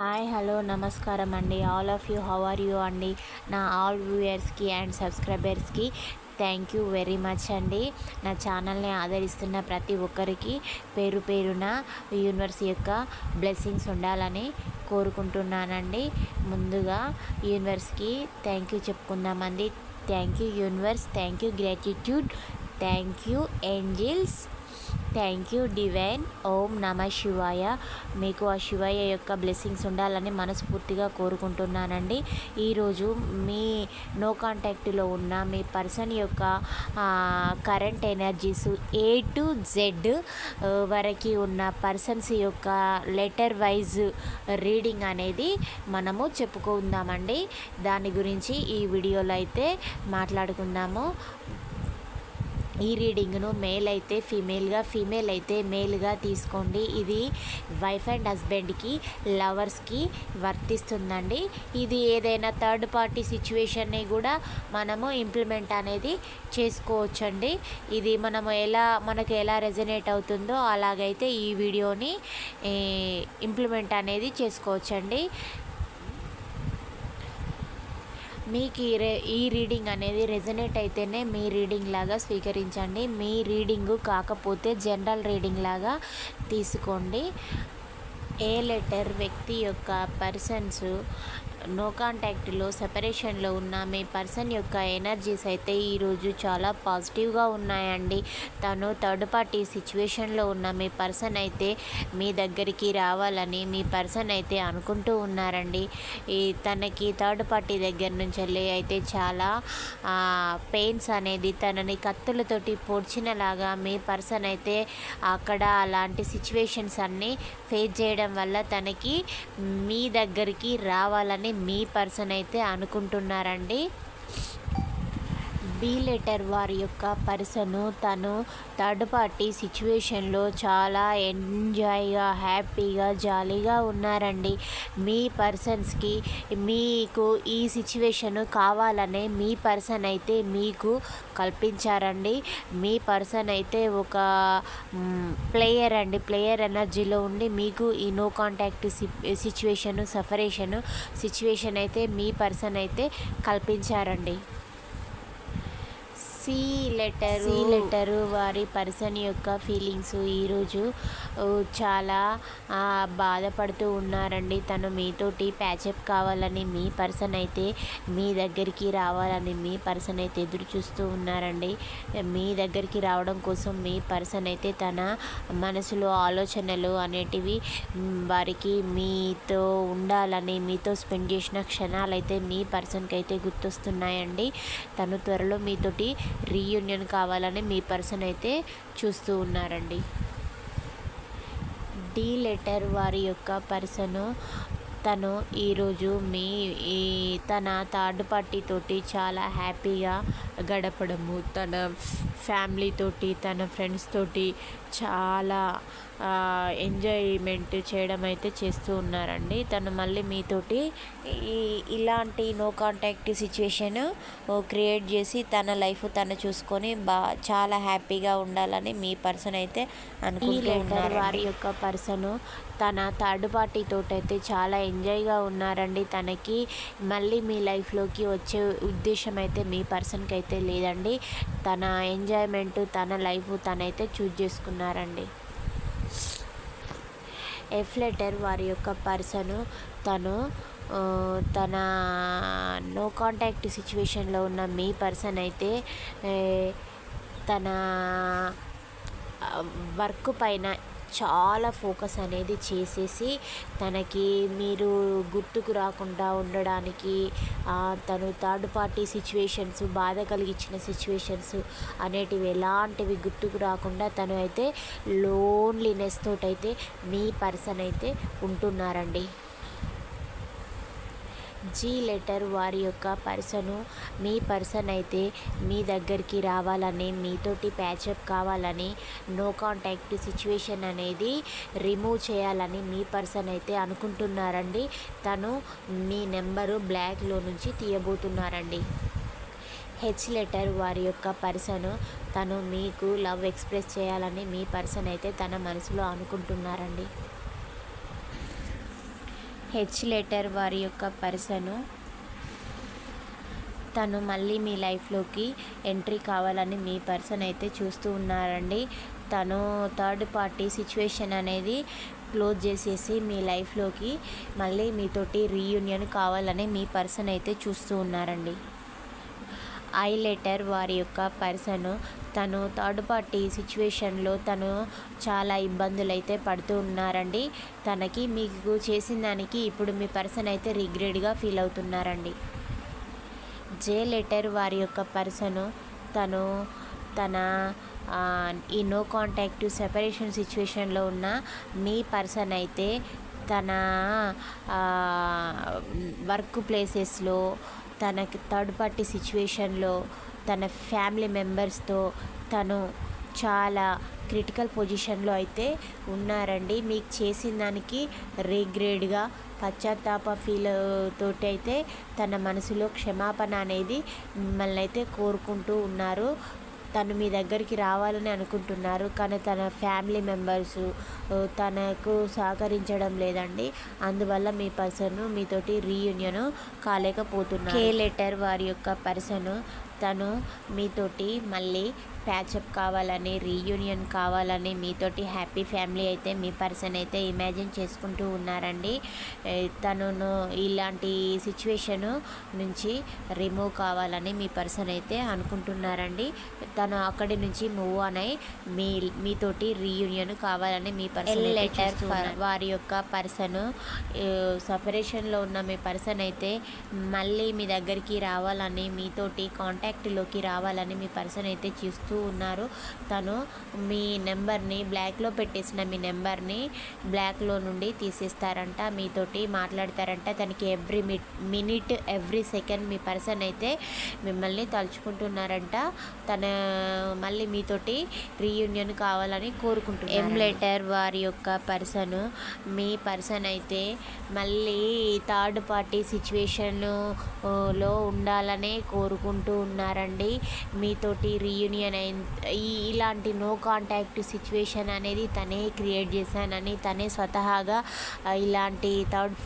Hi hello నమస్కారం అండి. All of you how are you అండి? నా ఆల్ వ్యూయర్స్కి అండ్ సబ్స్క్రైబర్స్కి థ్యాంక్ యూ వెరీ మచ్ అండి. నా ఛానల్ని ఆదరిస్తున్న ప్రతి ఒక్కరికి పేరు పేరున యూనివర్స్ యొక్క బ్లెస్సింగ్స్ ఉండాలని కోరుకుంటున్నానండి. ముందుగా యూనివర్స్కి thank you చెప్పుకుందామండి. Thank you universe thank you gratitude thank you angels. Thank you divine ఓం నమ శివాయ మీకు ఆ శివయ్య యొక్క బ్లెస్సింగ్స్ ఉండాలని మనస్ఫూర్తిగా కోరుకుంటున్నానండి. ఈరోజు మీ నో కాంటాక్ట్లో ఉన్న మీ పర్సన్ యొక్క current energies A to Z వరకు ఉన్న పర్సన్స్ యొక్క లెటర్ వైజ్ రీడింగ్ అనేది మనము చెప్పుకుందామండి. దాని గురించి ఈ వీడియోలో అయితే మాట్లాడుకుందాము. ఈ రీడింగ్ను మేల్ అయితే ఫీమేల్గా ఫీమేల్ అయితే మేల్గా తీసుకోండి. ఇది వైఫ్ అండ్ హస్బెండ్కి లవర్స్కి వర్తిస్తుందండి. ఇది ఏదైనా థర్డ్ పార్టీ సిచ్యువేషన్ని కూడా మనము ఇంప్లిమెంట్ అనేది చేసుకోవచ్చండి. ఇది మనము ఎలా మనకు ఎలా రెజనేట్ అవుతుందో అలాగైతే ఈ వీడియోని ఇంప్లిమెంట్ అనేది చేసుకోవచ్చండి. మీకు ఈ రే ఈ రీడింగ్ అనేది రెజనేట్ అయితేనే మీ రీడింగ్ లాగా స్వీకరించండి. మీ రీడింగు కాకపోతే జనరల్ రీడింగ్ లాగా తీసుకోండి. ఏ లెటర్ వ్యక్తి యొక్క పర్సన్స్ నో కాంటాక్ట్లో సెపరేషన్లో ఉన్న మీ పర్సన్ యొక్క ఎనర్జీస్ అయితే ఈరోజు చాలా పాజిటివ్గా ఉన్నాయండి. తను థర్డ్ పార్టీ సిచ్యువేషన్లో ఉన్న మీ పర్సన్ అయితే మీ దగ్గరికి రావాలని మీ పర్సన్ అయితే అనుకుంటూ ఉన్నారండి. ఈ తనకి థర్డ్ పార్టీ దగ్గర నుంచి వెళ్ళి అయితే చాలా పెయిన్స్ అనేది తనని కత్తులతోటి పొడిచినలాగా మీ పర్సన్ అయితే అక్కడ అలాంటి సిచ్యువేషన్స్ అన్నీ ఫేస్ చేయడం వల్ల తనకి మీ దగ్గరికి రావాలని మీ పర్సన్ అయితే అనుకుంటున్నారండి. బి లెటర్ వారి యొక్క పర్సను తను థర్డ్ పార్టీ సిచ్యువేషన్లో చాలా ఎంజాయ్గా హ్యాపీగా జాలీగా ఉన్నారండి. మీ పర్సన్స్కి మీకు ఈ సిచ్యువేషన్ కావాలనే మీ పర్సన్ అయితే మీకు కల్పించారండి. మీ పర్సన్ అయితే ఒక ప్లేయర్ అండి. ప్లేయర్ ఎనర్జీలో ఉండి మీకు ఈ no contact situation separation situation అయితే మీ పర్సన్ అయితే కల్పించారండి. సి లెటర్ సి లెటరు వారి పర్సన్ యొక్క ఫీలింగ్స్ ఈరోజు చాలా బాధపడుతూ ఉన్నారండి. తను మీతోటి ప్యాచప్ కావాలని మీ పర్సన్ అయితే మీ దగ్గరికి రావాలని మీ పర్సన్ అయితే ఎదురు చూస్తూ ఉన్నారండి. మీ దగ్గరికి రావడం కోసం మీ పర్సన్ అయితే తన మనసులో ఆలోచనలు అనేటివి వారికి మీతో ఉండాలని మీతో స్పెండ్ చేసిన క్షణాలు అయితే మీ పర్సన్కి అయితే గుర్తొస్తున్నాయండి. తను త్వరలో మీతోటి రీయూనియన్ కావాలని మీ పర్సన్ అయితే చూస్తూ ఉన్నారండి. డి లెటర్ వారి యొక్క పర్సను తను ఈరోజు మీ ఈ తన థర్డ్ పార్టీ తోటి చాలా హ్యాపీగా గడపడము తన ఫ్యామిలీ తోటి తన ఫ్రెండ్స్ తోటి చాలా ఎంజాయ్మెంట్ చేయడం అయితే చేస్తూ ఉన్నారండి. తను మళ్ళీ మీతోటి ఈ ఇలాంటి నో కాంటాక్ట్ సిచ్యువేషన్ క్రియేట్ చేసి తన లైఫ్ తను చూసుకొని బా చాలా హ్యాపీగా ఉండాలని మీ పర్సన్ అయితే అనుకుంటున్నారు వారి యొక్క పర్సన్ తన థర్డ్ పార్టీ తోటైతే చాలా ఎంజాయ్గా ఉన్నారండి. తనకి మళ్ళీ మీ లైఫ్లోకి వచ్చే ఉద్దేశం అయితే మీ పర్సన్కి అయితే లేదండి. తన ఎంజాయ్మెంట్ తన లైఫ్ తనైతే చూజ్ చేసుకున్నారండి. ఎఫ్ లెటర్ వారి యొక్క పర్సను తను తన నో కాంటాక్ట్ సిచ్యువేషన్లో ఉన్న మీ పర్సన్ అయితే తన వర్క్ పైన చాలా ఫోకస్ అనేది చేసేసి తనకి మీరు గుర్తుకు రాకుండా ఉండడానికి తను థర్డ్ పార్టీ సిచ్యువేషన్స్ బాధ కలిగించిన సిచ్యువేషన్స్ అనేటివి ఎలాంటివి గుర్తుకు రాకుండా తను అయితే లోన్లీనెస్ తోటైతే మీ పర్సన్ అయితే ఉంటున్నారండి. జీ లెటర్ వారి యొక్క పర్సను మీ పర్సన్ అయితే మీ దగ్గరికి రావాలని మీతోటి ప్యాచప్ కావాలని నో కాంటాక్ట్ సిచ్యువేషన్ అనేది రిమూవ్ చేయాలని మీ పర్సన్ అయితే అనుకుంటున్నారండి. తను మీ నెంబరు బ్లాక్లో నుంచి తీయబోతున్నారండి. హెచ్ లెటర్ వారి యొక్క పర్సన్ తను మీకు లవ్ ఎక్స్ప్రెస్ చేయాలని మీ పర్సన్ అయితే తన మనసులో అనుకుంటున్నారండి. హెచ్ లెటర్ వారి యొక్క పర్సను తను మళ్ళీ మీ లైఫ్లోకి ఎంట్రీ కావాలని మీ పర్సన్ అయితే చూస్తూ ఉన్నారండి. తను థర్డ్ పార్టీ సిచ్యువేషన్ అనేది క్లోజ్ చేసేసి మీ లైఫ్లోకి మళ్ళీ మీతోటి రీయూనియన్ కావాలని మీ పర్సన్ అయితే చూస్తూ ఉన్నారండి. ఐ లెటర్ వారి యొక్క పర్సన్ తను థర్డ్ పార్టీ సిచ్యువేషన్లో తను చాలా ఇబ్బందులు అయితే పడుతూ ఉన్నారండి. తనకి మీకు చేసిన దానికి ఇప్పుడు మీ పర్సన్ అయితే రిగ్రెట్గా ఫీల్ అవుతున్నారండి. జే లెటర్ వారి యొక్క పర్సను తను తన ఈ నో కాంటాక్ట్ సెపరేషన్ సిచ్యువేషన్లో ఉన్న మీ పర్సన్ అయితే తన వర్క్ ప్లేసెస్లో తనకి థర్డ్ పార్టీ సిచ్యువేషన్లో తన ఫ్యామిలీ మెంబర్స్తో తను చాలా క్రిటికల్ పొజిషన్లో అయితే ఉన్నారండి. మీకు చేసిన దానికి రీగ్రేడ్గా పశ్చాత్తాప ఫీల్ తోటి అయితే తన మనసులో క్షమాపణ అనేది మిమ్మల్ని అయితే కోరుకుంటూ ఉన్నారు. తను మీ దగ్గరికి రావాలని అనుకుంటున్నారు కానీ తన ఫ్యామిలీ మెంబర్స్ తనకు సహకరించడం లేదండి. అందువల్ల మీ పర్సన్ మీతోటి రీయూనియన్ కాలేకపోతున్నారు. కే లెటర్ వారి యొక్క పర్సన్ తను మీతోటి మళ్ళీ ప్యాచప్ కావాలని రీయూనియన్ కావాలని మీతోటి హ్యాపీ ఫ్యామిలీ అయితే మీ పర్సన్ అయితే ఇమాజిన్ చేసుకుంటూ ఉన్నారండి. ఏ, తనును ఇలాంటి సిచ్యువేషన్ నుంచి రిమూవ్ కావాలని మీ పర్సన్ అయితే అనుకుంటున్నారండి. తను అక్కడి నుంచి మూవ్ ఆన్ అయి మీ మీతోటి రీయూనియన్ కావాలని మీ పర్సన్ లెటర్ వారి యొక్క పర్సన్ సపరేషన్లో ఉన్న మీ పర్సన్ అయితే మళ్ళీ మీ దగ్గరికి రావాలని మీతోటి కాంటాక్ట్లోకి రావాలని మీ పర్సన్ అయితే చూస్తూ ఉన్నారు. తను మీ నెంబర్ని బ్లాక్లో పెట్టేసిన మీ నెంబర్ని బ్లాక్లో నుండి తీసేస్తారంట మీతోటి మాట్లాడతారంట. తనకి ఎవ్రీ మినిట్ ఎవ్రీ సెకండ్ మీ పర్సన్ అయితే మిమ్మల్ని తలుచుకుంటున్నారంట. తన మళ్ళీ మీతోటి రీయూనియన్ కావాలని కోరుకుంటున్నారు ఎం లెటర్ వారి యొక్క పర్సన్ మీ పర్సన్ అయితే మళ్ళీ థర్డ్ పార్టీ సిచ్యువేషన్లో ఉండాలనే కోరుకుంటూ ఉన్నారండి. మీతోటి రీయూనియన్ ఈ ఇలాంటి నో కాంటాక్ట్ సిచ్యువేషన్ అనేది తనే క్రియేట్ చేశానని తనే స్వతహాగా ఇలాంటి థర్డ్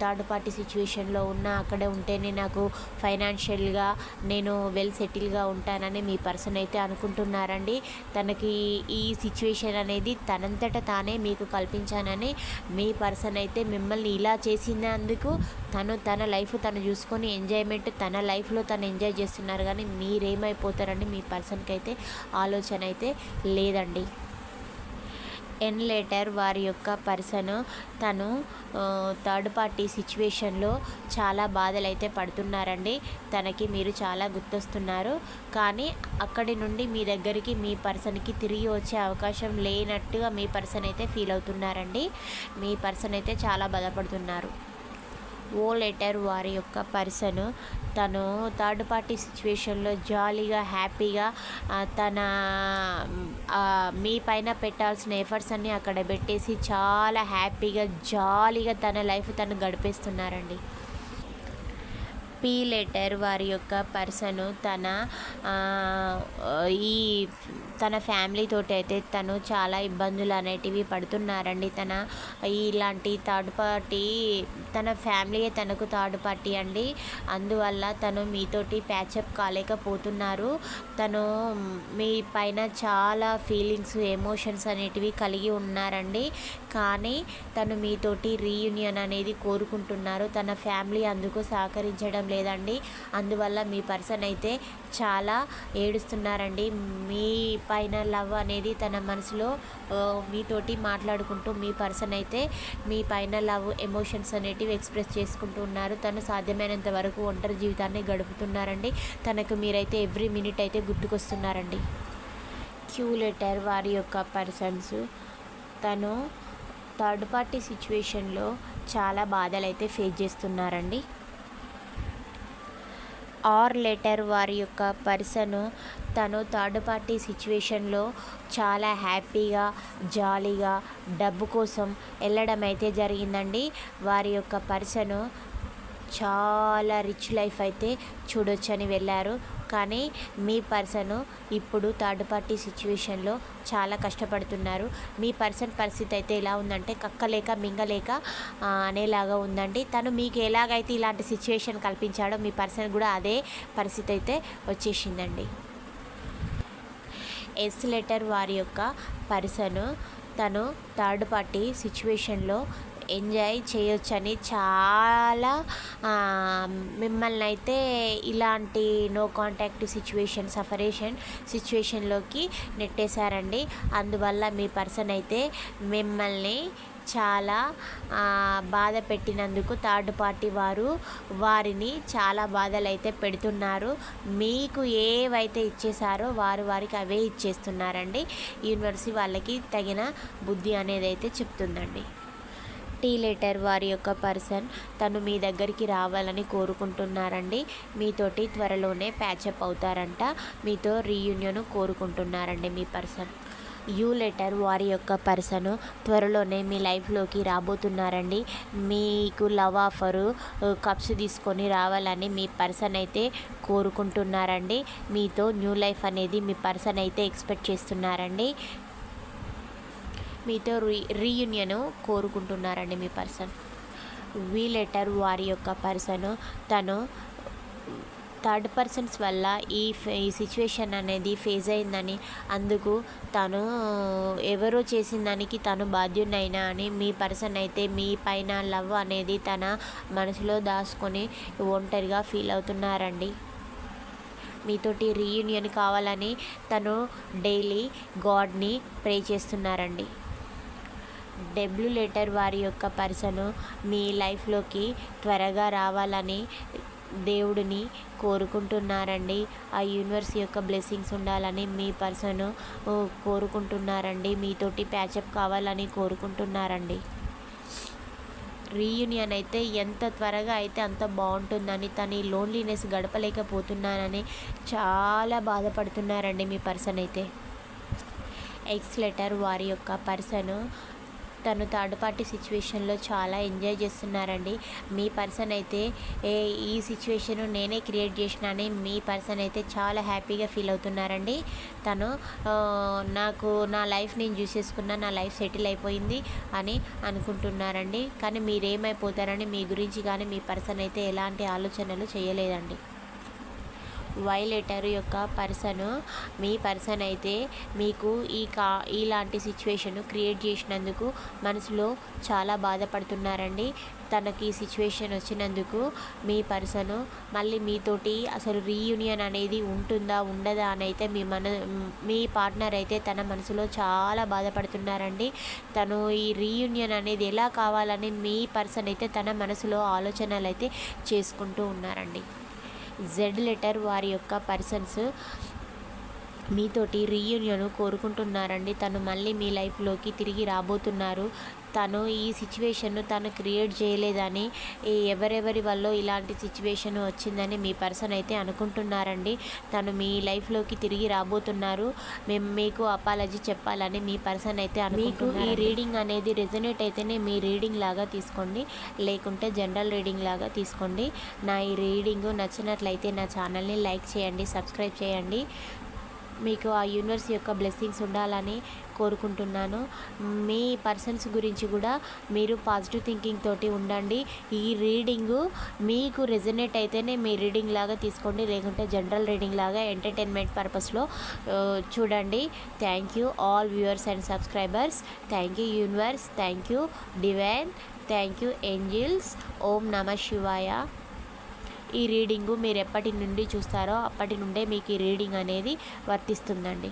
థర్డ్ పార్టీ సిచ్యువేషన్లో ఉన్న అక్కడే ఉంటేనే నాకు ఫైనాన్షియల్గా నేను వెల్ సెటిల్గా ఉంటానని మీ పర్సన్ అయితే అనుకుంటున్నారండి. తనకి ఈ సిచ్యువేషన్ అనేది తనంతట తానే మీకు కల్పించానని మీ పర్సన్ అయితే మిమ్మల్ని ఇలా చేసినందుకు తను తన లైఫ్ తను చూసుకొని ఎంజాయ్మెంట్ తన లైఫ్లో తను ఎంజాయ్ చేస్తున్నారు కానీ మీరేమైపోతారండి? మీ పర్సన్కి అయితే ఆలోచన అయితే లేదండి. ఎన్ లెటర్ వారి యొక్క పర్సన్ తను థర్డ్ పార్టీ సిచ్యువేషన్లో చాలా బాధలు అయితే పడుతున్నారండి. తనకి మీరు చాలా గుర్తొస్తున్నారు. కానీ అక్కడి నుండి మీ దగ్గరికి మీ పర్సన్కి తిరిగి వచ్చే అవకాశం లేనట్టుగా మీ పర్సన్ అయితే ఫీల్ అవుతున్నారండి. మీ పర్సన్ అయితే చాలా బాధపడుతున్నారు. ఓ లెటర్ వారి యొక్క పర్సన్. తను థర్డ్ పార్టీ సిచ్యువేషన్లో జాలీగా హ్యాపీగా తన మీ పైన పెట్టాల్సిన ఎఫర్ట్స్ అన్నీ అక్కడ పెట్టేసి చాలా హ్యాపీగా జాలీగా తన లైఫ్ తను గడిపేస్తున్నారండి. పీ లెటర్ వారి యొక్క పర్సన్ తన ఈ తన ఫ్యామిలీ తోటి అయితే తను చాలా ఇబ్బందులు అనేటివి పడుతున్నారండి. తన ఇలాంటి థర్డ్ పార్టీ తన ఫ్యామిలీయే తనకు థర్డ్ పార్టీ అండి. అందువల్ల తను మీతోటి ప్యాచప్ కాలేకపోతున్నారు. తను మీ పైన చాలా ఫీలింగ్స్ ఎమోషన్స్ అనేటివి కలిగి ఉన్నారండి. కానీ తను మీతోటి రీయూనియన్ అనేది కోరుకుంటున్నారు. తన ఫ్యామిలీ అందుకు సహకరించడం లేదండి. అందువల్ల మీ పర్సన్ అయితే చాలా ఏడుస్తున్నారండి. మీ పైన లవ్ అనేది తన మనసులో మీతోటి మాట్లాడుకుంటూ మీ పర్సన్ అయితే మీ పైన లవ్ ఎమోషన్స్ అనేటివి ఎక్స్ప్రెస్ చేసుకుంటూ ఉన్నారు. తను సాధ్యమైనంత వరకు ఒంటరి జీవితాన్ని గడుపుతున్నారండి. తనకు మీరైతే ఎవ్రీ మినిట్ అయితే గుర్తుకొస్తున్నారండి. క్యూ లెటర్ వారి యొక్క పర్సన్స్. తను థర్డ్ పార్టీ సిచ్యువేషన్లో చాలా బాధలు అయితే ఫేస్ చేస్తున్నారండి. ఆర్ లెటర్ వారి యొక్క పర్సను తను థర్డ్ పార్టీ సిచ్యువేషన్లో చాలా హ్యాపీగా జాలీగా డబ్బు కోసం వెళ్ళడం అయితే జరిగిందండి. వారి యొక్క పర్సను చాలా రిచ్ లైఫ్ అయితే చూడొచ్చని వెళ్ళారు. కానీ మీ పర్సన్ ఇప్పుడు థర్డ్ పార్టీ సిచ్యువేషన్లో చాలా కష్టపడుతున్నారు. మీ పర్సన్ పరిస్థితి అయితే ఎలా ఉందంటే కక్కలేక మింగలేక అనేలాగా ఉందండి. తను మీకు ఎలాగైతే ఇలాంటి సిచ్యువేషన్ కల్పించాడో మీ పర్సన్ కూడా అదే పరిస్థితి అయితే వచ్చేసిందండి. ఎస్ లెటర్ వారి యొక్క పర్సన్ తను థర్డ్ పార్టీ సిచ్యువేషన్లో ఎంజాయ్ చేయొచ్చని చాలా మిమ్మల్ని అయితే ఇలాంటి నో కాంటాక్ట్ సిచ్యువేషన్ సఫరేషన్ సిచ్యువేషన్లోకి నెట్టేశారండి. అందువల్ల మీ పర్సన్ అయితే మిమ్మల్ని చాలా బాధ పెట్టినందుకు థర్డ్ పార్టీ వారు వారిని చాలా బాధలు అయితే పెడుతున్నారు. మీకు ఏవైతే ఇచ్చేసారో వారు వారికి అవే ఇచ్చేస్తున్నారండి. యూనివర్సిటీ వాళ్ళకి తగిన బుద్ధి అనేది అయితే చెప్తుందండి. టీ లెటర్ వారి యొక్క పర్సన్ తను మీ దగ్గరికి రావాలని కోరుకుంటున్నారండి. మీతోటి త్వరలోనే ప్యాచప్ అవుతారంట. మీతో రీయూనియన్ కోరుకుంటున్నారండి మీ పర్సన్. యూ లెటర్ వారి యొక్క పర్సన్ త్వరలోనే మీ లైఫ్లోకి రాబోతున్నారండి. మీకు లవ్ ఆఫరు కప్స్ తీసుకొని రావాలని మీ పర్సన్ అయితే కోరుకుంటున్నారండి. మీతో న్యూ లైఫ్ అనేది మీ పర్సన్ అయితే ఎక్స్పెక్ట్ చేస్తున్నారండి. మీతో రీ రీయూనియన్ కోరుకుంటున్నారండి మీ పర్సన్. వీ లెటర్ వారి యొక్క పర్సన్ తను థర్డ్ పర్సన్స్ వల్ల ఈ ఈ సిచ్యువేషన్ అనేది ఫేస్ అయిందని అందుకు తను ఎవరో చేసిన దానికి తను బాధ్యునైనా అని మీ పర్సన్ అయితే మీ పైన లవ్ అనేది తన మనసులో దాచుకొని ఒంటరిగా ఫీల్ అవుతున్నారండి. మీతోటి రీయూనియన్ కావాలని తను డైలీ గాడ్ని ప్రే చేస్తున్నారండి. డబ్ల్యూ లెటర్ వారి యొక్క పర్సను మీ లైఫ్లోకి త్వరగా రావాలని దేవుడిని కోరుకుంటున్నారండి. ఆ యూనివర్స్ యొక్క బ్లెస్సింగ్స్ ఉండాలని మీ పర్సన్ కోరుకుంటున్నారండి. మీతోటి ప్యాచప్ కావాలని కోరుకుంటున్నారండి. రీయూనియన్ అయితే ఎంత త్వరగా అయితే అంత బాగుంటుందని తను ఈ లోన్లీనెస్ గడపలేకపోతున్నానని చాలా బాధపడుతున్నారండి మీ పర్సన్ అయితే. ఎక్స్ లెటర్ వారి యొక్క పర్సన్ తను థర్డ్ పార్టీ సిచ్యువేషన్లో చాలా ఎంజాయ్ చేస్తున్నారండి. మీ పర్సన్ అయితే ఏ ఈ సిచ్యువేషన్ నేనే క్రియేట్ చేసినానని మీ పర్సన్ అయితే చాలా హ్యాపీగా ఫీల్ అవుతున్నారండి. తను నాకు నా లైఫ్ నేను చూసేసుకున్నా నా లైఫ్ సెటిల్ అయిపోయింది అని అనుకుంటున్నారండి. కానీ మీరేమైపోతారని మీ గురించి కానీ మీ పర్సన్ అయితే ఎలాంటి ఆలోచనలు చేయలేదండి. వైలెటర్ యొక్క పర్సన్ మీ పర్సన్ అయితే మీకు ఈ కా ఇలాంటి సిచ్యువేషన్ క్రియేట్ చేసినందుకు మనసులో చాలా బాధపడుతున్నారండి. తనకి ఈ సిచ్యువేషన్ వచ్చినందుకు మీ పర్సన్ మళ్ళీ మీతోటి అసలు రీయూనియన్ అనేది ఉంటుందా ఉండదా అని అయితే మీ మన మీ పార్ట్నర్ అయితే తన మనసులో చాలా బాధపడుతున్నారండి. తను ఈ రీయూనియన్ అనేది ఎలా కావాలని మీ పర్సన్ అయితే తన మనసులో ఆలోచనలు అయితే చేసుకుంటూ ఉన్నారండి. జెడ్ లెటర్ వారి యొక్క పర్సన్స్ మీతోటి రీయూనియన్ కోరుకుంటున్నారండి. తను మళ్ళీ మీ లైఫ్లోకి తిరిగి రాబోతున్నారు. తను ఈ సిచ్యువేషన్ తను క్రియేట్ చేయలేదని ఈ ఎవరెవరి వల్ల ఇలాంటి సిచ్యువేషన్ వచ్చిందని మీ పర్సన్ అయితే అనుకుంటున్నారండి. తను మీ లైఫ్లోకి తిరిగి రాబోతున్నారు. మేము మీకు అపాలజీ చెప్పాలని మీ పర్సన్ అయితే మీకు ఈ రీడింగ్ అనేది రెజనేట్ అయితేనే మీ రీడింగ్ లాగా తీసుకోండి. లేకుంటే జనరల్ రీడింగ్ లాగా తీసుకోండి. నా ఈ రీడింగ్ నచ్చినట్లయితే నా ఛానల్ని లైక్ చేయండి సబ్స్క్రైబ్ చేయండి. మీకు ఆ యూనివర్స్ యొక్క బ్లెస్సింగ్స్ ఉండాలని కోరుకుంటున్నాను. మీ పర్సన్స్ గురించి కూడా మీరు పాజిటివ్ థింకింగ్ తోటి ఉండండి. ఈ రీడింగు మీకు రెజనేట్ అయితేనే మీ రీడింగ్ లాగా తీసుకోండి. లేకుంటే జనరల్ రీడింగ్ లాగా ఎంటర్టైన్మెంట్ పర్పస్లో చూడండి. Thank you all viewers and subscribers thank you universe thank you divine thank you angels ఓం నమ శివాయ. ఈ రీడింగు మీరు ఎప్పటి నుండి చూస్తారో అప్పటి నుండే మీకు ఈ రీడింగ్ అనేది వర్తిస్తుందండి.